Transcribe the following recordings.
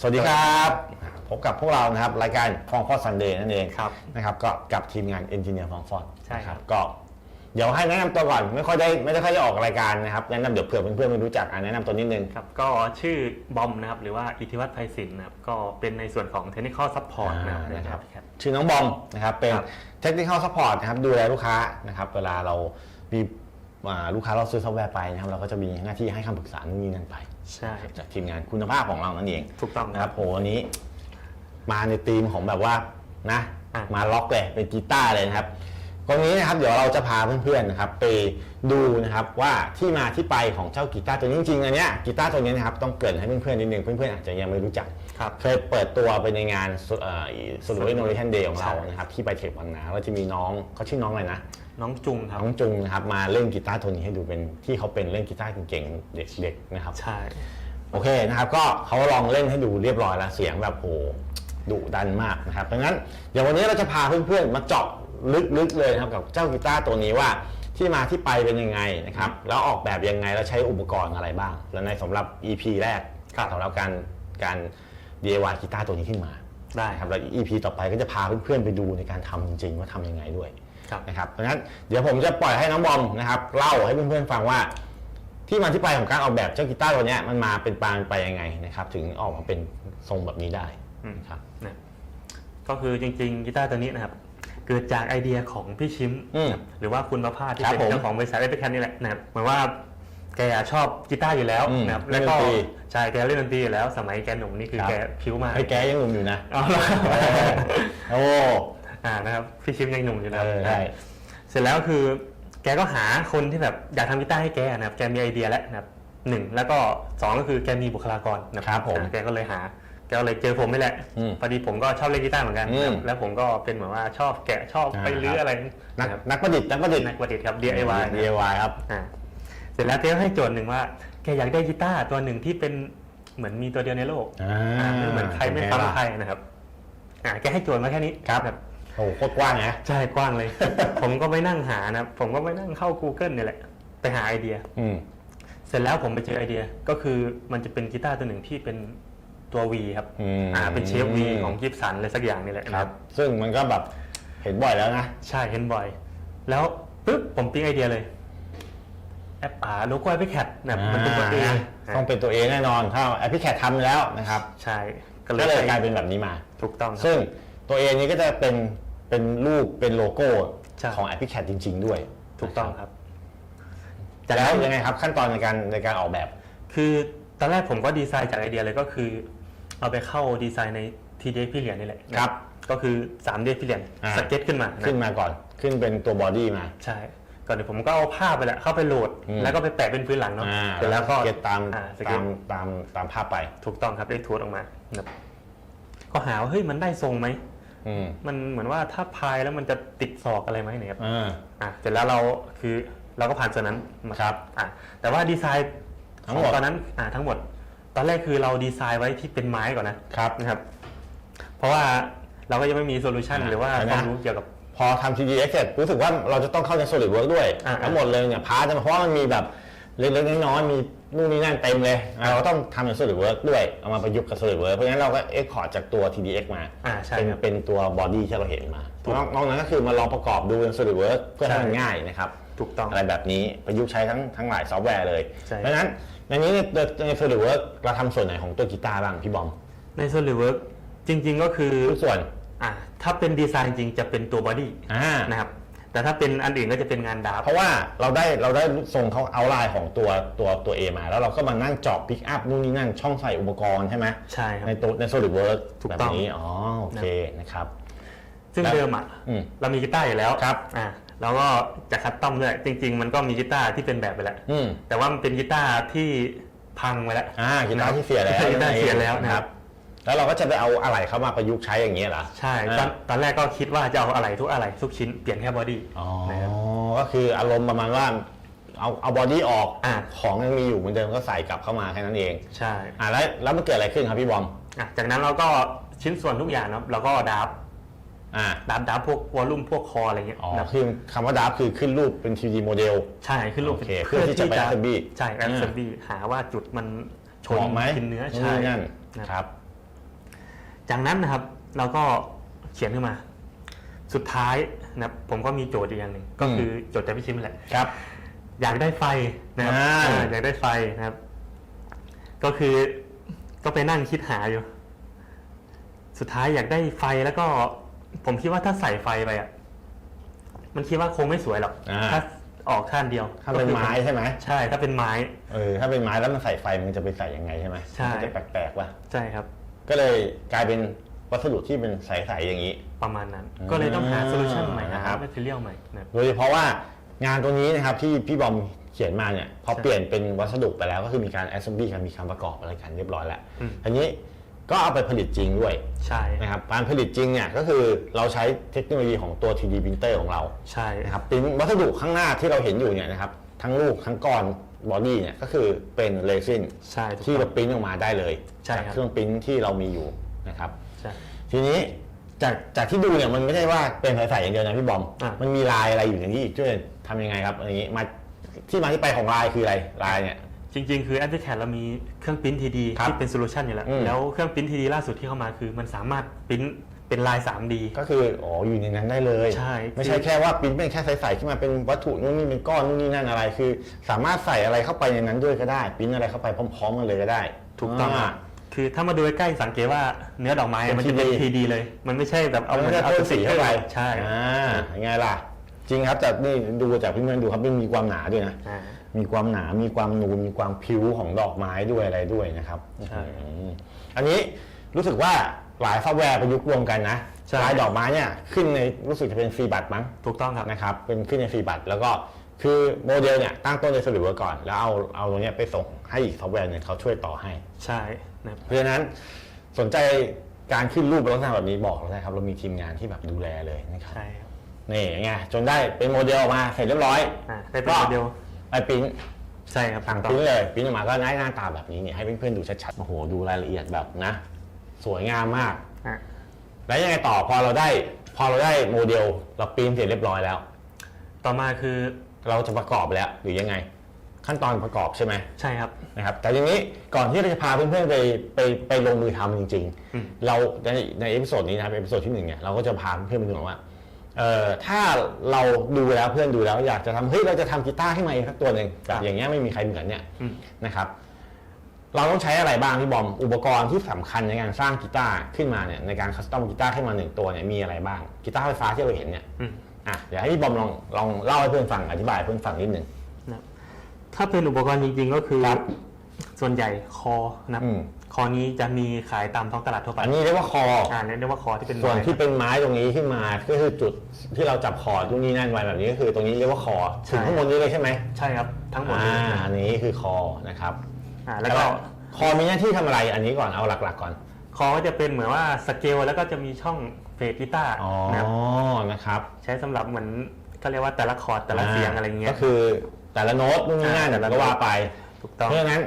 สวัสดีครับพบกับพวกเรานะครับรายการฟองฟอดซันเดย์นั่นเองครับนะครับก็กับทีมงานเอนจิเนียร์ฟองฟอดใช่ครับ ก็เดี๋ยวให้แนะนำตัวก่อนไม่ค่อยได้ไม่ได้ค่อยได้ออกรายการนะครับแนะนำเดี๋ยวเผื่อเพื่อนๆไม่รู้จักอะแนะนำตัวนิดนึง ครับ ก็ชื่อบอมนะครับ หรือว่าอิทธิวัฒน์ไพศิลป์นะครับ ก็เป็นในส่วนของ Technical Support นะครับอ่านะครับครับชื่อน้องบอมนะครับเป็นครับ เทคนิค l ซัพพอร์ตนะครับดูแลลูกค้านะครับเวลาเรามีอ่าลูกค้าเราซื้อซอฟต์แวร์ไปนะครับเราก็จะมีหน้าที่ให้คำปรึกษานู่นนี่นั่นไป ใช่จากทีมงานคุณภาพของเรานั่นเองถูกต้องนะคครัรับบโหวันนี้ มาในธีมของแบบว่านะอะมาล็อกเลยเป็นกีตาร์เลยนะครับตรงนี้นะครับเดี๋ยวเราจะพาเพื่อนๆนะครับไปดูนะครับว่าที่มาที่ไปของเจ้ากีตาร์ตัวนี้จริงๆอันเนี้ยกีตาร์ตัวนี้นะครับต้องเกรินให้เพื่อนๆนิดนึงเพื่อนๆอาจจะยังไม่รู้จักครับเคยเปิดตัวไปในงานสุดวิโนเวชันเดย์ของเราใช่นะครับที่ไปเทคบางนาแล้วจะมีน้องเขาชื่อน้องอะไรนะ น้องจุงครับ น้องจุงนะครับมาเล่นกีตาร์ตัวนี้ให้ดูเป็นที่เขาเป็นเล่นกีตาร์เก่งๆเด็กๆนะครับ ใช่ โอเคนะครับก็เขาลองเล่นให้ดูเรียบร้อยแล้วเสียงแบบโหดุดันมากนะครับดังนั้นเดี๋ยววันนี้เราจะพาเพื่อนๆมาเจาะลึกๆเลยนะครับกับเจ้ากีตาร์ตัวนี้ว่าที่มาที่ไปเป็นยังไงนะครับแล้วออกแบบยังไงแล้วใช้อุปกรณ์อะไรบ้าง และในสำหรับ EP แรกสำหรับการการ DIY กีตาร์ตัวนี้ขึ้นมาได้นะคครัรับบแล้ว EP ต่อไปก็จะพาเพื่อนๆไปดูในการทำจริงๆว่าทำยังไงด้วยครับ นะครับเพราะฉะนั้นเดี๋ยวผมจะปล่อยให้น้องบอมนะครับเล่าให้เพื่อนๆฟังว่า ที่มาที่ไปของการออกแบบเจ้ากีตาร์ตัวเนี้ยมันมาเป็นปานไปยังไงนะครับถึงออกมาเป็นทรงแบบนี้ได้อืมครับนะก็คือจริงๆกีตาร์ตัวนี้นะครับเกิดจากไอเดียของพี่ชิมอืมนะครับหรือว่าคุณประภาสที่ครับเป็นผมเจ้าของบริษัทเอพิแคนนี่แหละนะครับเหมือนว่าแกชอบกีตาร์อยู่แล้วอืมนะครับเล่แล้วนดก็นตรีใช่แกเล่นดนตรีอยู่แล้ว สมัยแกหนุ่มนี่คือครับแกผิวมากให้แกยังหนุ่มอยู่นะเอาละโอ้ อ่านะครับพี่ชิมยังหนุ่มอยู่นะเออได้เสร็จแล้วคือแกก็หาคนที่แบบอยากทำกีตาร์ให้แกนะครับแกมีไอเดียแล้วนะครับหนึ่งแล้วก็สองก็คือแกมีบุคลากรนะครับผมอ่าแกก็เลยหาแกก็เลยเจอผมนี่แหละอืมพอดีผมก็ชอบเล่นกีตาร์เหมือนกันอืมนะครับแล้วผมก็เป็นเหมือนว่าชอบแกะชอบอ่าไปรื้ออะไรนักนะครับนักประดิษฐ์นักประดิษฐ์นักประดิษฐ์ครับ DIY นะครับ DIY ครับ อ่าเสร็จแล้วแกก็ให้โจทย์หนึ่งว่าแกอยากได้กีตาร์ตัวหนึ่งที่เป็นเหมือนมีตัวเดียวในโลกอ่าอ่าไม่เหมือนใครไม่เป็นไงล่ะ ซ้ำใครนะครับ อ่าแกให้โจทย์มาแค่นี้ครับ โอ้โหโคตรกว้างนะ ใช่กว้างเลย ผมก็ไปนั่งหานะครับผมก็ไปนั่งเข้า Google เนี่ยแหละ ไปหาไอเดีย อืม เสร็จแล้วผมไปเจอไอเดีย ก็คือมันจะเป็นกีตาร์ตัวหนึ่งที่เป็นตัว V ครับอืมอ่าเป็นเชฟ V ของกิฟสันอะไรสักอย่างนี่แหละครับ ซึ่งมันก็แบบเห็นบ่อยแล้วนะ ใช่เห็นบ่อย แล้วปุ๊บผมปิ๊งไอเดียเลย แอปป่าโลโก้แอปพลิแคทแบบมันเป็นตัวเองอ่าต้องเป็นตัวเองแน่นอนถ้าแอปพลิแคททำแล้วนะครับ ใช่ก็ก็เลยใช้กลายเป็นแบบนี้มา ถูกต้องครับ ซึ่งตัวเองนี้ก็จะเป็น เป็นรูปเป็นโลโก้ใช่ ของแอปพลิแคทจริง ๆ ด้วยถูกต้องครับแล้วยังไงครับขั้นตอนในการในการออกแบบ คือตอนแรกผมก็ดีไซน์จากไอเดียเลยก็คือ เอาไปเข้าดีไซน์ใน TDX พี่เหรียญนี่แหละครับก็คือ3 d พี่เหรียญอ่า สเก็ตขึ้นมานะขึ้นมาก่อนขึ้นเป็นตัวบอดี้มา ใช่ ก่อนเดี๋ยวผมก็เอาภาพไปแหละเข้าไปโหลด อืม แล้วก็ไปแปะเป็นพื้นหลังเนาะอ่าเสร็จแล้วก็สเก็ตตามอ่สเก็ตาตมตามตามภาพไป ถูกต้องครับได้ทูตออกมาแบบก็หาว่าเฮ้ยมันได้ทรงไหมอื มมันเหมือนว่าถ้าพายแล้วมันจะติดศอกอะไรไหมเนี่ยครับอ่าอะเสร็จแล้วเราคือเราก็ผ่านส่วนนั้นมาครับอะแต่ว่าดีไซน์ทั้งหมดของตอนนั้นอะทั้งหมด ตอนแรกคือเราดีไซน์ไว้ที่เป็นไม้ก่อนนะครับนะครับ เพราะว่าเราก็ยังไม่มีโซลูชันอ่าหรือว่าเดี๋ยวคนะวามรู้เกี่ยวกับพอทำ 3DX เสร็จรู้สึกว่าเราจะต้องเข้าใน SolidWorks ด้วยอ่าทั้งหมดเลยเนี่ยพาร์ทเพราะว่ามันมีแบบเล็กๆน้อยๆมี นู่นนี่นั่นเต็มเลย เราก็ต้องทำใน SolidWorks ด้วย เอามาประยุกต์กับ SolidWorks เพราะฉะนั้นเราก็ export จากตัว TDX มา อ่าใช่เป็นครับเป็นตัวบอดี้ที่เราเห็นมานอกนอกนั้นก็คือมาลองประกอบดูใน SolidWorks เพื่อให้มันใช่ ง่ายนะครับ ถูกต้อง อะไรแบบนี้ประยุกต์ใช้ทั้งทั้งหลายซอฟต์แวร์เลย ใช่ เพราะฉะนั้นในนี้ในใน SolidWorks เราทำส่วนไหนของตัวกีตาร์บ้างพี่บอมใน SolidWorks จริง ๆ ก็คือ ทุกส่วน อะถ้าเป็นดีไซน์จริงจะเป็นตัวบอดี้อ่า นะครับ แต่ถ้าเป็นอันอื่นก็จะเป็นงานดาบเพราะว่าเราได้เราได้ทรงเขาเอาไลน์ของตัวตัวตัว A มา แล้วเราก็มานั่งเจอบพิกอัพนู่นนี่นั่นช่องใส่อุปกรณ์ใช่ไหมใช่ครับในตัวใน SolidWorks ถูกแบบต้อง นี้ อ๋อ โอเคนะครับ ซึ่งแล้วเดิมอะอืมเรามีกีตาร์อยู่แล้วครับ อะเราก็จะคัดต้อมด้วยจริง ๆ มันก็มีกีตาร์ที่เป็นแบบไปแล้ว อืมแต่ว่ามันเป็นกีตาร์ที่พังไปแล้ว อ่ากีตาร์ที่เสียแล้วกีตาร์เสียแล้วนะนะคครัรับบ แล้วเราก็จะไปเอาอะไรเข้ามาประยุกต์ใช้อย่างเงี้ยเหรอใช่ตอนตอนแรกก็คิดว่าจะเอาอะไรทุกอะไรทุกชิ้นเปลี่ยนแค่บอดี้อ๋อนะครับก็คืออารมณ์ประมาณว่าเอาเอาบอดี้ออกอ่าของยังมีอยู่เหมือนเดิมก็ใส่กลับเข้ามาแค่นั้นเอง ใช่อ่าแล้วแล้วมันเกิดอะไรขึ้นครับพี่บอมอะจากนั้นเราก็ชิ้นส่วนทุกอย่างนะครับเราก็ดับอ่าดับดับพวกวอลลุ่มพวกคออะไรเงี้ยอ๋อดับคือคำว่าดับคือขึ้นรูปเป็น 3D โมเดลใช่ขึ้นรูปโอเคเพื่อที่จะไป assembly ใช่แอสเซมบลีหาว่าจุดมันชนเหมาะไหมกินเนื้อนู่นใช่นี่นั่นนะครับ จากนั้นนะครับเราก็เขียนขึ้นมา สุดท้ายนะครับผมก็มีโจทย์อีกอย่างหนึ่งก็อืมคือโจทย์จากพี่ชิมแหละ ครับ อยากได้ไฟนะครับอ่า อ่าอยากได้ไฟนะครับ ก็คือก็ไปนั่งคิดหาอยู่ สุดท้ายอยากได้ไฟแล้วก็ ผมคิดว่าถ้าใส่ไฟไปอะมันคิดว่าคงไม่สวยหรอกอ่า ถ้าออกข้างเดียวถ้าเป็นก็คือไม้ใช่ไหมใช่ ถ้าเป็นไม้ เออถ้าเป็นไม้แล้วมันใส่ไฟมันจะไปใส่ยังไงใช่ไหมใช่ มันจะแปลกๆว่ะ ใช่ครับ ก็เลยกลายเป็นวัสดุที่เป็นใสๆอย่างนี้ ประมาณนั้นอ่าก็เลยต้องหาโซลูชันใหม่นะนะคครัรับบแมทเทียลใหม่นะครับ โดยเฉพาะว่างานตัวนี้นะครับที่พี่บอมเขียนมาเนี่ยพอใช่เปลี่ยนเป็นวัสดุไปแล้วก็คือมีการ assembly กันมีการประกอบอะไรกันเรียบร้อยแล้วอืม ทีนี้ก็เอาไปผลิตจริงด้วยใช่นะครับการผลิตจริงเนี่ยก็คือเราใช้เทคโนโลยีของตัว 3D printer ของเรา ใช่ นะครับปริ้นวัสดุข้างหน้าที่เราเห็นอยู่เนี่ยนะครับทั้งลูกทั้งก้อน บอดี้เนี่ยก็คือเป็นเรซินใช่ถูกที่ต้เราองปริ้นออกมาได้เลยใช่จากครับ เครื่องปริ้นที่เรามีอยู่นะครับ ใช่ ทีนี้จากจากที่ดูเนี่ยมันไม่ใช่ว่าเป็นใสๆอย่างเดียวนะพี่บอม อะ มันมีลายอะไรอยู่ในนี้อีกด้วยทำยังไงครับอันนี้มาที่มาที่ไปของลายคืออะไรลายเนี่ย จริงๆ คือ a อ t แ c เรามีเครื่องปริ้นทีดีครับที่เป็นโซลูชันอยู่แล้ว อืมแล้วเครื่องปริ้นทีดีล่าสุดที่เข้ามาคือมันสามารถปริ้น เป็นลาย 3D ก็คืออ๋ออยู่ในนั้นได้เลยใช่ไม่ใช่แค่ว่าปริ้นเป็นแค่ใสๆขึ้นมาเป็นวัตถุนู่นนี่เป็นก้อนนู่นนี่นั่นอะไร คือ สามารถใส่อะไรเข้าไปในนั้นด้วยก็ได้ปริ้นอะไรเข้าไปพร้อมๆกันเลยก็ได้ ถูกต้องคารับคือถ้ามาดูใกล้ๆสังเกตว่าเนื้อดอกไม้เป็นมันจะเป็น 3D ทีดีเลย มันไม่ใช่แบบเอาเอาเหมืไม่อนได้เอาเพิ่มสีเข้าไปใช่อ่ายังไงล่ะ จริงครับจากนี่ดูจากพี่เมือนดูครับมันมีความหนาด้วยนะอ่ามีความหนา มีความนูน มีความพิ้วของดอกไม้ด้วยอะไรด้วยนะครับใช่อืมอันนี้รู้สึกว่า หลายซอฟต์แวร์ประยุกต์รวมกันนะใช่ลายดอกไม้เนี่ยขึ้นในรู้สึกจะเป็นฟรีบัตมั้งถูกต้องครับนะครับเป็นขึ้นในฟรีบัตแล้วก็คือโมเดลเนี่ยตั้งต้นในสรุปไว้ก่อน แล้วเอาเอาตรงเนี้ยไปส่งให้อีกซอฟต์แวร์หนึ่งเขาช่วยต่อให้ ใช่นะครับเพราะฉะนั้นสนใจการขึ้นรูปลักษณะแบบนี้บอกเราได้ครับ เรามีทีมงานที่แบบดูแลเลยนะครับใช่ครับนี่ไงจนได้เป็นโมเดลออกมาเสร็จเรียบร้อยอ่าได้เป็นโมเดลไปปริ้นใช่ครับสั่งถูกปต้ริ้องนเลยปริ้นออกมาก็ได้หน้าตาแบบนี้เนี่ยให้เพื่อนๆดูชัดๆโอ้โหดูรายละเอียดแบบนะ สวยงามมาก อะแล้วยังไงต่อพอเราได้พอเราได้โมเดลเราปริ้นเสร็จเรียบร้อยแล้ว ต่อมาคือเราจะประกอบแล้วหรือยังไง ขั้นตอนประกอบใช่ไหมใช่ครับ นะครับแต่ทีนี้ก่อนที่เราจะพาเพื่อนๆไปไปไปลงมือทำจริง อืม ๆ เราในในเอพิโซดนี้นะครับเอพิโซดที่หนึ่งเนี่ยเราก็จะพาเพื่อนๆไปดูว่าเอ่อถ้าเราดูแล้วเพื่อนดูแล้วอยากจะทำเฮ้ยเราจะทำกีตาร์ขึ้นมาเองสักตัวหนึ่งแบบอย่างเงี้ยไม่มีใครเหมือนเนี่ย อืม นะครับ เราต้องใช้อะไรบ้างพี่บอม อุปกรณ์ที่สำคัญในการสร้างกีตาร์ขึ้นมาเนี่ยในการคัสตอมกีตาร์ขึ้นมาหนึ่งตัวเนี่ยมีอะไรบ้างกีตาร์ไฟฟ้าที่เราเห็นเนี่ยอืมอะเดี๋ยวให้พี่บอมลองลองเล่าให้เพื่อนฟังอธิบายให้เพื่อนฟังนิดหนึ่งนะครับถ้าเป็นอุปกรณ์จริงๆก็คือครับส่วนใหญ่คอนะครับอืมคอนี้จะมีขายตามท้องตลาดทั่วไปอันนี้เรียกว่าคออ่าเรียกว่าคอที่เป็นส่วนไม้ที่เป็นไม้ตรงนี้ขึ้นมาก็คือจุดที่เราจับคอตรงนี้นั่นไว้แบบนี้ก็คือตรงนี้เรียกว่าคอถึงข้างบนนี้เลยใช่ไหมใช่ครับ ทั้งหมดอ่าเลยนะอันนี้คือคอนะครับ อ่าแล้วก็ คอมีหน้าที่ทำอะไรอันนี้ก่อนเอาหลักๆก่อน คอก็จะเป็นเหมือนว่าสเกลแล้วก็จะมีช่องเฟสกีตาร์อ๋อ นะครับนะครับใช้สำหรับเหมือนก็เรียกว่าแต่ละคอร์ดแต่ละเสียงอะไรเงี้ย ก็คือแต่ละโน้ตนู่นนี่นั่นอ่าแต่ละก็ว่าไป ถูกต้อง เพราะฉะนั้น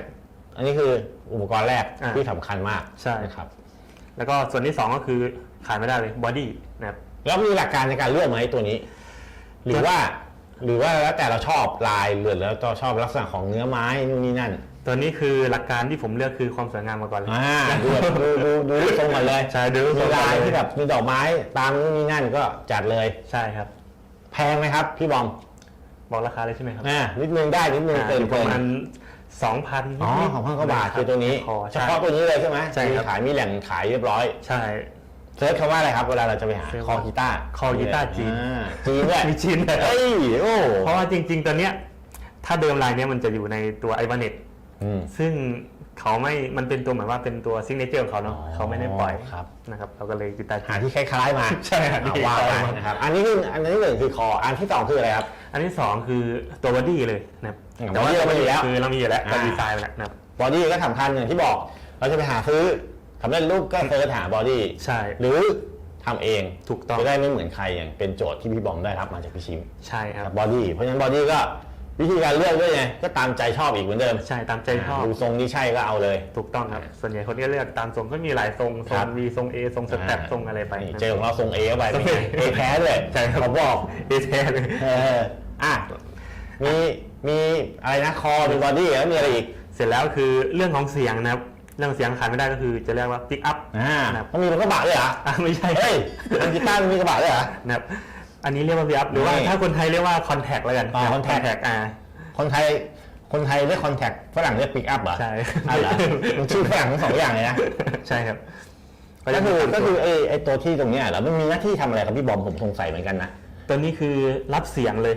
อันนี้คืออุปกรณ์แรกอ่าที่สำคัญมากใช่ นะครับ แล้วก็ส่วนที่สองก็คือขายไม่ได้เลยบอดี้นะครับ แล้วมีหลักการในการเลือกไหมตัวนี้ หรือว่า หรือว่าแล้วแต่เราชอบลายหรือแล้วเราชอบลักษณะของเนื้อไม้นู่นนี่นั่น ตัวนี้คือหลักการที่ผมเลือกคือความสวยงามมาก่อนเลย อ่าดูแบบดูดูดูรูปทรงก่อนเลยใช่ดูรูปทมีรงก่อนลายเลยที่แบบมีดอกไม้ตามนู่นนี่นั่นก็จัดเลย ใช่ครับ แพงไหมครับ พี่บอมบอกราคาเลยใช่ไหมครับอ่านิดนึงได้นิดนึงอ่าเกินอยู่ปเกิระนมาณสองพันอ๋อของพันกว่าบาทคือตัวนี้คอเฉใช่ พาะตัวนี้เลยใช่ไหมใช่ครับ มีขายมีแหล่งขายเรียบร้อยใช่ เซิร์ชคำว่าอะไรครับเวลาเราจะไปหาเซิร์ชคอกีตาร์คอกีตาร์จีน อ่าจีนด้วยมีจีนด้วยเฮ้ยโอ้ เพราะว่าจริง ๆ ตัวเนี้ยถ้าเดิมลายเนี้ยมันจะอยู่ในตัวไอวาเน็ตอืม ซึ่งเขาไม่ มันเป็นตัวเหมือนว่าเป็นตัวซิกเนเจอร์ของเขาเนาะเขาไม่ได้ปล่อยครับนะครับเราก็เลยกีตาร์จีหานที่คล้ายๆมาใช่หาที่อ่ว่าคล้ายๆไปมานะครับอันนี้คืออันนี้หนึ่งคือคออันที่สองคืออะไรครับอันที่สองคือตัวบอดี้เลยนะครับอืมแต่ว่า body เรามีอยู่แล้วคือเรามีอยู่แล้วอ่าเราดีไซน์ไปแล้วนะครับบอดี้ก็สำคัญอย่างที่บอก เราจะไปหาซื้อสำเร็จรูปก็เซิร์ชหาบอดี้ใช่หรือทำเองถูกต้องจะได้ไม่เหมือนใครอย่างเป็นโจทย์ที่พี่บอมได้รับมาจากพี่ชิมใช่ครับกับบอดี้เพราะฉะนั้นบอดี้ก็ วิธีการเลือกด้วยไงก็ตามใจชอบอีกเหมือนเดิมใช่ตามใจชอบดูทรงที่ใช่ก็เอาเลย ถูกต้องครับ ส่วนใหญ่คนก็เลือกตามทรงก็มีหลายทรงทรครังบวีทรงเอทรงสเต็ปทรงอะไรไปนี่เจอของเราทรงเอเข้าไปทรงเป็นไง A เอแท้เลยใช่ครับเขาบอกเอแท้เลยเอออะมีมีอะไรนะคอมีบอดี้แล้วมีอะไรอีก เสร็จแล้วคือเรื่องของเสียงนะครับเรื่องเสียงขาดไม่ได้ก็คือจะเรียกว่าปิกอัพอ่าครับมันมีรถกระบะด้วยเหรออะไม่ใช่เฮ้ยมันกีตาร์มันมีกระบะด้วยเหรอนะครับ อันนี้เรียกว่าปิกอัพหรือว่านี่ถ้าคนไทยเรียกว่าคอนแทคแล้วกัน อ่า contact อ่า คนไทยคนไทยเรียกคอนแทคฝรั่งเรียกปิกอัพเหรอใช่ อะเหรอมันชื่อฝรั่งทั้งสองอย่างเลยนะ ใช่ครับก็คือจะมีก็คือไอ้ไอ้ตัวที่ตรงเนี้ยเหรอมันมีหน้าที่ทำอะไรครับพี่บอมผมสงสัยเหมือนกันนะ ตัวนี้คือรับเสียงเลย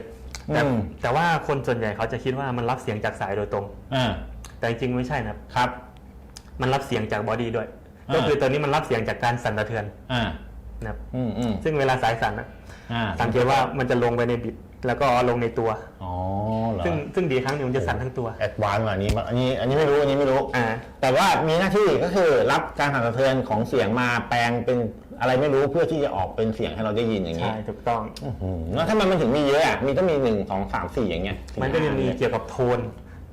แต่อืม แต่ว่าคนส่วนใหญ่เขาจะคิดว่ามันรับเสียงจากสายโดยตรง อ่าแต่จริงๆไม่ใช่นะครับครับมันรับเสียงจากบอดี้ด้วย อ่า ก็คือตัวนี้มันรับเสียงจากการสั่นสะเทือน อ่า นะครับอืมอืมซึ่งเวลาสายสั่นนะอ่าสังเกตว่ามันจะลงไปในบิดแล้วก็ลงในตัวอ๋อเหรอซึ่งซึ่งดีครั้งหนึ่งมันจะสั่นทั้งตัวแอดวานซ์กว่านี้มั้งอันนี้ อันนี้ไม่รู้อันนี้ไม่รู้อ่าแต่ว่ามีหน้าที่ก็คือรับการสั่นสะเทือนของเสียงมาแปลงเป็นอะไรไม่รู้เพื่อที่จะออกเป็นเสียงให้เราได้ยินอย่างนี้ใช่ถูกต้องอื้อหือแล้วถ้ามันมันถึงมีเยอะอะมีต้องมีหนึ่งสองสามสี่อย่างเงี้ยมันก็จะมีเกี่ยวกับโทน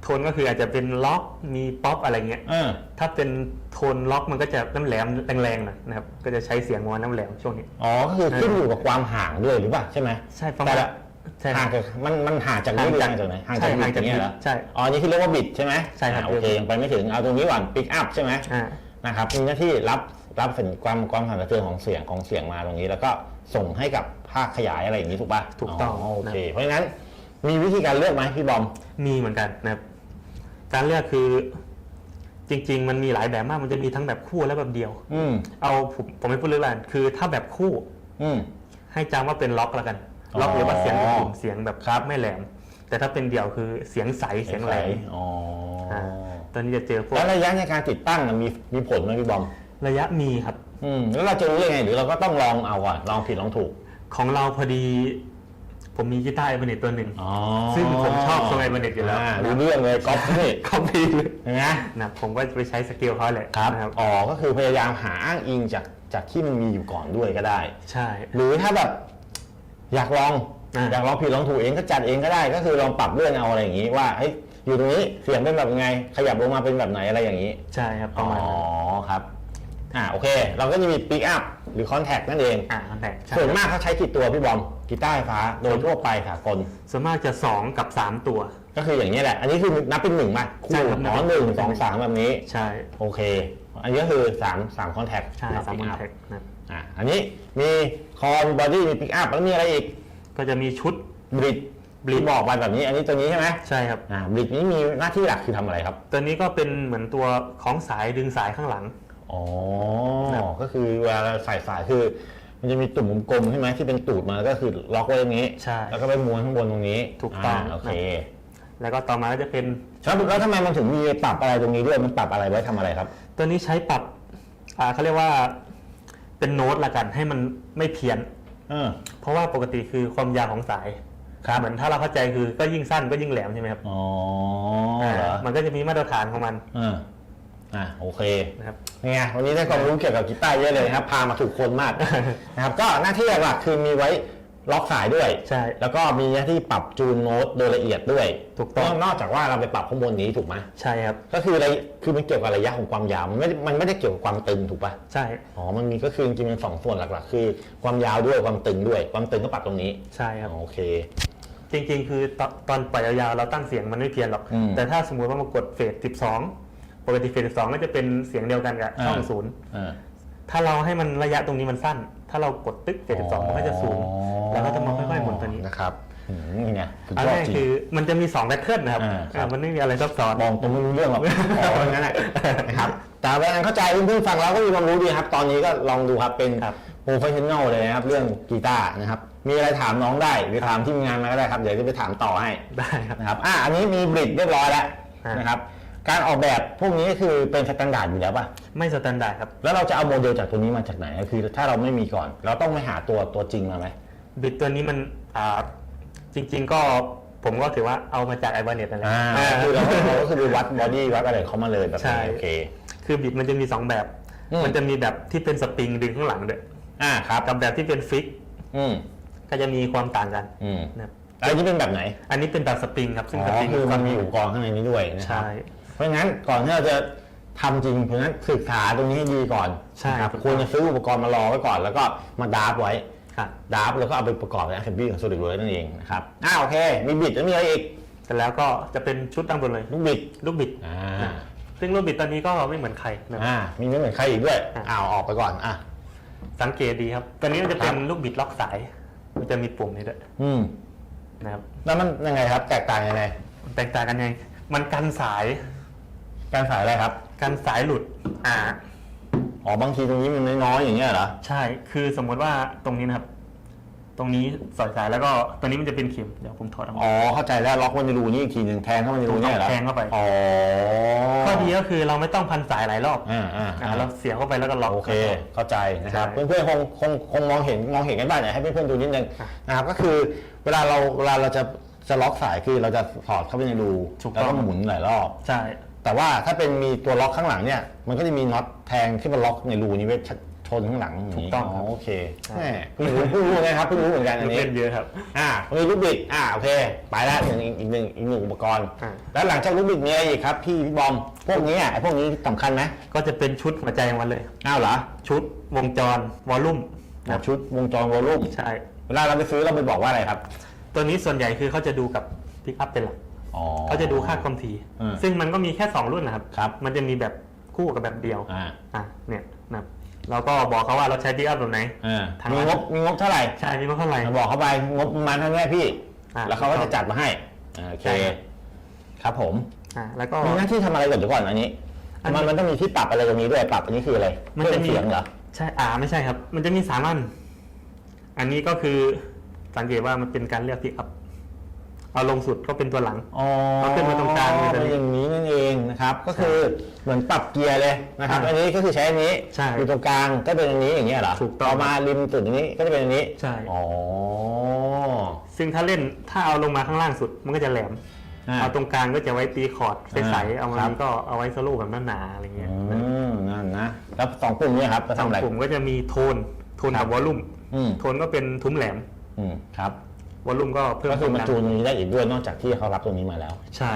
โทนก็คืออาจจะเป็นล็อกมีป๊อปอะไรเงี้ย เออ ถ้าเป็นโทนล็อกมันก็จะน้ำแหลมแรงๆหน่อยนะครับ ก็จะใช้เสียงมาน้ำแหลมช่วงนี้ อ๋อก็คือขึ้นอยู่กับความห่างด้วยหรือเปล่าใช่ไหมใช่ประแต่มาณละใช่คห่ารังบจากมันมันห่างจากนี้หรือห่างจากไหนห่างจากใช่บิห่างดอจากย่างเงี้ยเหรอใช่อ๋ออันนี้คือเรียกว่าบิดใช่ไหมใช่ครับ อ่าโอเคยังไปไม่ถึงเอาตรงนี้ก่อนปิกอัพใช่ไหมอ่า นะครับมีหน้าที่รับรับสัญความความสั่นสะเทือนของเสียงของเสียงมาตรงนี้ แล้วก็ส่งให้กับภาคขยายอะไรอย่างนี้ถูกป่ะถูกต้อง โอเค เพราะฉะนั้นมีวิธีการเลือกไหมพี่บอม มีเหมือนกันนะครับ การเลือกคือจริง ๆ มันมีหลายแบบมากมันจะมีทั้งแบบคู่และแบบเดียว อืมเอาผมผมไม่พูดเรื่องอะไรคือถ้าแบบคู่ อืม ให้จำว่าเป็นล็อกแล้วกัน ล็อกอ๋อหรือว่าเสียงอุ่นเสียงแบบครับไม่แหลม แต่ถ้าเป็นเดี่ยวคือเสียงใสเสียงแหลมอ๋ออาตอนนี้จะเจอพวกแล้วระยะในการติดตั้งน่ะมีมีผลไหมพี่บอม ระยะมีครับ อืม แล้วเราจะรู้ยังไงหรือเราก็ต้องลองเอาก่อนลองผิดลองถูก ของเราพอดี ผมมีกีตาร์ไอเบเนตตัวหนึ่งอ๋อซึ่งผมชอบทรงไอเบเนตอยู่แล้วารู้เรื่องเลยก๊อปนี่คอมพีเลยเห็นไหมนะผมก็ไปใช้สเกลเขาแหละครับนะครับอ๋อก็คือพยายามหาอ้างอิงจากจากที่มันมีอยู่ก่อนด้วยก็ได้ ใช่ หรือถ้าแบบอยากลองอ่าอยากลองผิดลองถูกเองก็จัดเองก็ได้ก็คือลองปรับเรื่องเอาอะไรอย่างนี้ว่าเฮ้ยอยู่ตรงนี้เสียงเป็นแบบไง ขยับลงมาเป็นแบบไหนอะไรอย่างนี้ ใช่ครับปอ๋ระอมาณนั้นครับ อ่าโอเค เราก็จะมีปิกอัพหรือคอนแทคนั่นเอง อ่าคอนแทคใช่ส่วนมากเขาใช้กี่ตัวพี่บอมกีตาร์ไฟฟ้าโดยทั่วไปสากลส่วนมากจะ 2 กับ 3 ตัว ก็คืออย่างนี้แหละ อันนี้คือนับเป็นหนึ่งป่ะคู่ใช่ครับอ๋อหนึ่งสองสามแบบนี้ ใช่ โอเค อันนี้ก็คือสามสามคอนแทคใช่สามคอนแทคนะครับอ่าอันนี้มีคอนบอดี้มีปิกอัพแล้วมีอะไรอีก ก็จะมีชุดบริดบริดบอกไปแบบนี้ อันนี้ตัวนี้ใช่ไหมใช่ครับอ่าบริดนี้มีหน้าที่หลักคือทำอะไรครับ ตัวนี้ก็เป็นเหมือนตัวของสายดึงสายข้างหลัง อ๋อครับก็คือเวลาเราใส่สายคือ มันจะมีตุ่มกลมๆใช่ไหมที่เป็นตูดมาก็คือล็อกไว้ตรงนี้ ใช่ แล้วก็ไปม้วนข้างบนตรงนี้ถูกต้องาโอเคแล้วก็ต่อมาก็จะเป็นแล้วแล้วทำไมมันถึงมีปรับอะไรตรงนี้ด้วยมันปรับอะไรไว้ทำอะไรครับ ตัวนี้ใช้ปรับอ่าเขาเรียกว่าเป็นโน้ตละกันให้มันไม่เพี้ยน เออ เพราะว่าปกติคือความยาวของสายครับ เหมือนถ้าเราเข้าใจคือก็ยิ่งสั้นก็ยิ่งแหลมใช่ไหมครับอ๋อเหรอมันก็จะมีมาตรฐานของมัน เออ อ่าโอเคนะครับนี่ไงวันนี้ได้ความรู้เกี่ยวกับกีตาร์เยอะเลยนะครับ พามาถูกคนมากนะครับ ก็หน้าที่หลักๆคือมีไว้ล็อกสายด้วย ใช่ แล้วก็มีหน้าที่ปรับจูนโน้ตโดยละเอียดด้วย ถูกต้อง นอกจากว่าเราไปปรับข้างบนนี้ถูกไหมใช่ครับ ก็คืออะไร คือมันเกี่ยวกับระยะของความยาว มันไม่ได้มันไม่ได้เกี่ยวกับความตึงถูกปะใช่ อ๋อ มันมีก็คือจริงๆมันสองส่วนหลักๆ คือ ความยาวด้วยความตึงด้วย ความตึงก็ปรับตรงนี้ ใช่ครับ โอเค จริง ๆ คือตอนตอนปล่อยยาวๆเราตั้งเสียงมันไม่เพี้ยนหรอกอืมแต่ถ้าสมมุติว่ามากดเฟส12 ปกติเฟส12ก็จะเป็นเสียงเดียวกันกับช่องอ่าศูนย์อ่าถ้าเราให้มันระยะตรงนี้มันสั้น ถ้าเรากดตึ๊กเฟส12มันก็จะศูนย์แล้วก็จะมาค่อยๆหมุนตัวนี้นะครับอืมนี่ไงสุดอันยอแรดกจริงคือมันจะมี2แพทเทิร์นนะครับอ่าครับอ่ามันไม่มีอะไรซับซ้อนมองตรงไม่รู้เรื่องหรอกขออย่างนั้นแหละนะครับแต่เวลาเข้าใจเพื่อนๆฟังแล้วก็มีความรู้ดีครับ ตอนนี้ก็ลองดูครับเป็นครับโปรเฟชชั่นอลเลยนะครับ เรื่องกีตาร์นะครับ มีอะไรถามน้องได้หรือถามทีมงานมาก็ได้ครับเดี๋ยวจะไปถามต่อให้ได้ครับนะครับอะอันนี้มีบริดเรียบร้อยแล้วอ่านนะครับ การออกแบบพวกนี้คือเป็นสแตนดาร์ดอยู่แล้วป่ะ ไม่สแตนดาร์ดครับแล้วเราจะเอาโมเดลจากตัวนี้มาจากไหนก็คือถ้าเราไม่มีก่อน เราต้องไปหาตัวตัวจริงมาไหมบิดตัวนี้มันอ่าจริง ๆ ก็ผมก็ถือว่าเอามาจากไอ b าเน็ตนั่นแหละอ่าอ่าคือเราเราก็คือไปวัดบอดี้วัดอะไรเขามาเลยแบบใช่นี้โอเค คือบิดมันจะมีสองแบบ อืม มันจะมีแบบที่เป็นสปริงดึงข้างหลังด้วยอ่าครับกับแบบที่เป็นฟิกอืมก็จะมีความต่างกันอืมนะครับแล้วนี่เป็นแบบไหนอันนี้เป็นแบบสปริงครับซึ่งอ๋สอปริงคือมันมีอุปกรณ์ข้างในนี้ด้วยนะครัใช่บเพ ราะฉะนั้นก่อนที่เราจะทำจริง เพราะฉะนั้นศึกษาตรงนี้ให้ดีก่อนใช่นะครับถูกต้อง ควรจะซื้ออุปกรณ์มารอไว้ก่อน แล้วก็มาดราฟไว้ครับ ดราฟแล้วก็เอาไปประกอบใน Assembly ของ SolidWorks นั่นเองนะครับอ่าโอเค มีบิดแล้วมีอะไรอีกแต่แล้วก็จะเป็นชุดตั้งบนเลยลูกบิดลูกบิด อ่าซึ่งลูกบิดตอนนี้ก็ไม่เหมือนใครนะครับ อ่ามีไม่เหมือนใครอีกด้วยอะ อ้าวออกไปก่อนอะ สังเกตดีครับตัวนี้มันจะเป็นครับ ลูกบิดล็อกสาย มันจะมีปุ่มนี้ด้วยอืมนะครับ แล้วมันยังไงครับ แตกต่างยังไง แตกต่างกันยังไงมันกันสาย การสายอะไรครับกันสายหลุดอ่าอ๋อบางทีตรงนี้มันน้อยๆอย่างเงี้ยเหรอ ใช่ คือสมมติว่าตรงนี้นะครับ ตรงนี้สอยสายแล้วก็ตัวนี้มันจะเป็นเข็ม เดี๋ยวผมถอดออกมาอ๋อเข้าใจแล้วล็อกมันจะรูนี่อีกทีหนึ่งแทงเข้ามันจะรูเนี่ยเหรอแทงเข้าไป อ๋อข้อดีก็คือเราไม่ต้องพันสายหลายรอบอ่าอ่าอ่าเราเสียบเข้าไปแล้วก็ล็อก โอเค เข้าใจนะครับ ใช่ เพื่อนๆคงคงคงมองเห็นมองเห็นกันบ้างอยากให้เพื่อนๆดูนิดนึงอะนะครับก็คือเวลาเราเวลาเราจะจะล็อกสายคือเราจะถอดเข้าไปในรูถูกแล้วต้ก็องหมุนหลายรอบ ใช่ แต่ว่าถ้าเป็นมีตัวล็อกข้างหลังเนี่ยมันก็จะมีน็อตแทงที่มันล็อกในรูนี้ไว้ชนข้างหลังย่านี้ถูกต้องครับโอเคแหมเพิ่งรู้เพิ่งรู้นะครับเพิ่งรู้เหมือนกันอัลูนกนี้เล่นเยอะครับอ่ามีลูกบิดอ่าโอเคไปแล้วหนึ่งอีกหนึ่งอีกหนึ่งอุปกรณ์อ่าแล้วหลังจากลูกบิดมีอะไรอีกครับพี่พี่บอมพวกนี้อะไอ้พวกนี้สำคัญไหมก็จะเป็นชุดหัวใจของมันเลยอ้าวเหรอชุดวงจรวอลลุ่มแบบชุดวงจรวอลลุ่มใช่เวลาเราไปซื้อเราไปบอกว่าอะไรครับ ตัวนี้ส่วนใหญ่คือเขาจะดูกับพิกอัพเป็นหลัก อ๋อ เขาจะดูค่าความถี่อืมซึ่งมันก็มีแค่ 2 รุ่นนะครับ ครับ มันจะมีแบบคู่กับแบบเดียวอ่าอะเนี่ยนะครับเราก็บอกเขาว่าเราใช้พิกอัพแบบไหน อ่าทางมีร้านงบมีงบเท่าไหร่ใช่มีเท่าไหร่เราบอกเขาไปงบประมาณเท่านี้พี่ อ่าแล้วเขาก็จะจัดมาให้อ่าโอเคใช่ครับครับผม อะแล้วก็ มีหน้าที่ทำอะไรก่อนเดี๋ยวก่อนอันนี้ อันนี้มันมันต้องมีที่ปรับอะไรตรงนี้ด้วยปรับอันนี้คืออะไรมันจะมีเพิ่เสียงเหรอใช่อ่าไม่ใช่ครับ มันจะมีสามอัน อันนี้ก็คือสังเกตว่ามันเป็นการเลือกพิกอัพ เอาลงสุดก็เป็นตัวหลัง อ๋อเอาขึ้นมาตรงกลางเลยเป็นอย่างนี้นั่นเองนะครับ ก็คือเหมือนปรับเกียร์เลยนะครับใช่อันนี้ก็คือใช้อันนี้ใช่อยู่ตรงกลางก็เป็นอันนี้อย่างเงี้ยเหรอถูกต้องต่อมาริมจุดนี้ก็จะเป็นอันนี้ ใช่ อ๋อ ซึ่งถ้าเล่นถ้าเอาลงมาข้างล่างสุดมันก็จะแหลม อ่าเอาตรงกลางก็จะไว้ตีคอร์ดใสๆอ่าเอาครัมาบ ก็เอาไว้โซโล่แบบหนาๆอะไรเงี้ยอืมนั่นนะ แล้วสองปุ่มเนี่ยครับจะสทำองอะไรปุ่มก็จะมีโทน โทนครักับบวอลลุ่ม อืม โทนก็เป็นทุ้มแหลม อืมครับ วอลลุ่มก็เพิ่มก็คือวามมันดังจูนตรงนี้ได้อีกด้วยนอกจากที่เขารับตรงนี้มาแล้ว ใช่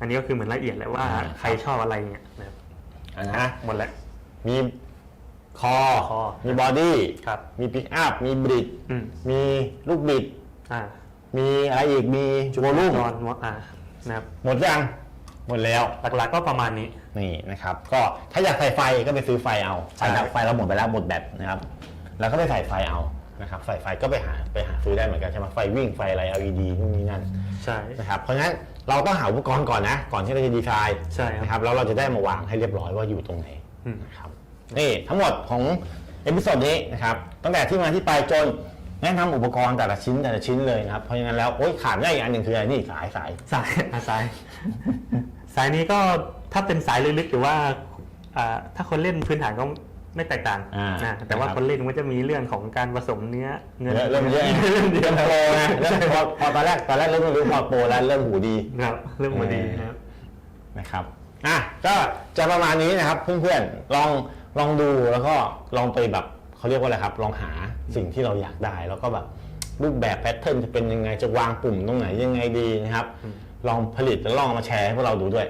อันนี้ก็คือเหมือนละเอียดเลยว่าอ่าใครชอบอะไรเงี้ยนะครับอันนะหมดแล้วมีคอ คอมีบอดี้ครับมีปิกอัพ มีบริดอืม มีลูกบิด อ่ามีอะไรอีก มีวอลลุ่มจอนอ่านะครับหมดยัง หมดแล้ว หลักๆก็ประมาณนี้ นี่นะครับ ก็ถ้าอยากใส่ไฟก็ไปซื้อไฟเอาไฟใช่ดับไฟเราหมดไปแล้วหมดแบตนะครับ แล้วก็ไปใส่ไฟเอา นะครับใส่ไฟก็ไปหาไปหาซื้อได้เหมือนกันใช่ไหมไฟวิ่งไฟอะไร LED นู่นนี่นั่นใช่นะครับเพราะฉะนั้นเราต้องหาอุปกรณ์ก่อนนะ ก่อนที่เราจะดีไซน์ใช่ครับนะครับแล้วเราจะได้มาวางให้เรียบร้อยว่าอยู่ตรงไหนอืม นะครับนี่ทั้งหมดของเอพิโซดนี้นะครับตั้งแต่ที่มาที่ไปจนแนะนำอุปกรณ์แต่ละชิ้นแต่ละชิ้นเลยนะครับเพราะฉะนั้นแล้วโอ๊ยขาดไม่ได้อีกอันหนึ่งคืออะไรนี่สายสาย สายอะสาย สายนี้ก็ถ้าเป็นสายลึกๆหรือว่าอ่าถ้าคนเล่นพื้นฐานก็ ไม่แตกต่างอ่านะแต่ว่านะครับคนเล่นมันจะมีเรื่องของการผสมเนื้อเงินเยอะเริ่มเยอะเริ่มเยเริ่อะมโปรนะเริ่มพอพอตอนแรกตอนแรกเริ่มไม่รู้พอโปรแล้วเริ่มหูดีครับเริ่มมาดีนะครับนะครับอะก็จะประมาณนี้นะครับ เพื่อนๆลองลองดูแล้วก็ลองไปแบบเขาเรียกว่าอะไรครับ ลองหาสิ่งที่เราอยากได้ แล้วก็แบบรูปแบบแพทเทิร์นจะเป็นยังไงจะวางปุ่มตรงไหนยังไงดีนะครับ ลองผลิตแล้วลองเอามาแชร์ให้พวกเราดูด้วย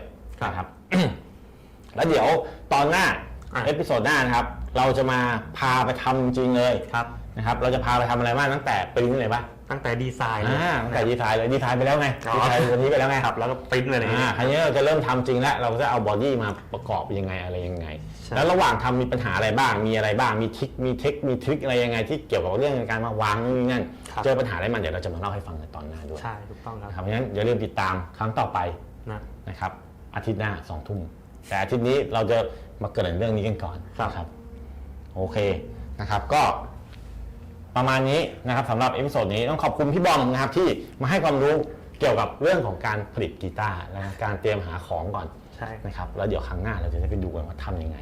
นะครับแล้วเดี๋ยวตอนหน้าอะ เอพิโซดหน้านะครับ เราจะมาพาไปทำจริงๆเลยครับ นะครับ เราจะพาไปทำอะไรบ้างตั้งแต่ปริ้นเลยปะตั้งแต่ดีไซน์เลย อ่าตั้งแต่ดีไซน์เลยดีไซน์ไปแล้วไงอ๋อ ดีไซน์วันนี้ไปแล้วไงครับแล้วก็ปริ้นเลยอะไรอย่างอ่าเงี้ยคราวนี้เราจะเริ่มทำจริงแล้ว เราจะเอาบอดี้มาประกอบยังไงอะไรยังไง ใช่ แล้วระหว่างทำมีปัญหาอะไรบ้าง มีอะไรบ้าง มีทริค มีเทค มีทริคอะไรยังไงที่เกี่ยวกับเรื่องการมาวางนู่นนี่นั่นครับเจอปัญหาอะไรมันเดี๋ยวเราจะมาเล่าให้ฟังในตอนหน้าด้วยใช่ถูกต้องครับนะครับเพราะฉะนั้นอย่าลืมติดตามครั้งต่อไปนะ นะครับ อาทิตย์หน้าสองทุ่ม แต่อาทิตย์นี้เราจะมาเกริดเรื่องนี้กันก่อนครับ นะครับโอเคนะครับก็ ประมาณนี้นะครับสำหรับเอพิโซดนี้ต้องขอบคุณพี่บอมนะครับที่มาให้ความรู้เกี่ยวกับเรื่องของการผลิตกีตาร์และการเตรียมหาของก่อนใช่ นะครับแล้วเดี๋ยวครั้งหน้าเราจะได้ไปดูกันว่าทำยังไง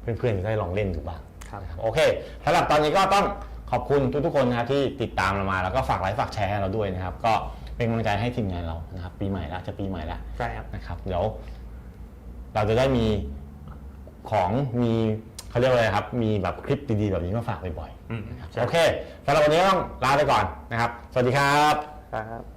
เพื่อนๆจะได้ลองเล่นดูบ้าง ครับนะครับโอเคสำหรับตอนนี้ก็ต้องขอบคุณทุกๆคนนะครับที่ติดตามเรามาแล้วก็ฝากไลค์ฝากแชร์ให้เราด้วยนะครับ ก็เป็นกำลังใจให้ทีมงานเรานะครับปีใหม่แล้วจะปีใหม่แล้วใช่ครับ นะครับ เดี๋ยว เราจะได้มีของมีเขาเรียกว่าอะไรครับ มีแบบคลิปดีๆแบบนี้มาฝากบ่อยอืมๆนะครับใช่โอเคสำหรับวันนี้ต้องลาไปก่อนนะครับ สวัสดีครับ ครับ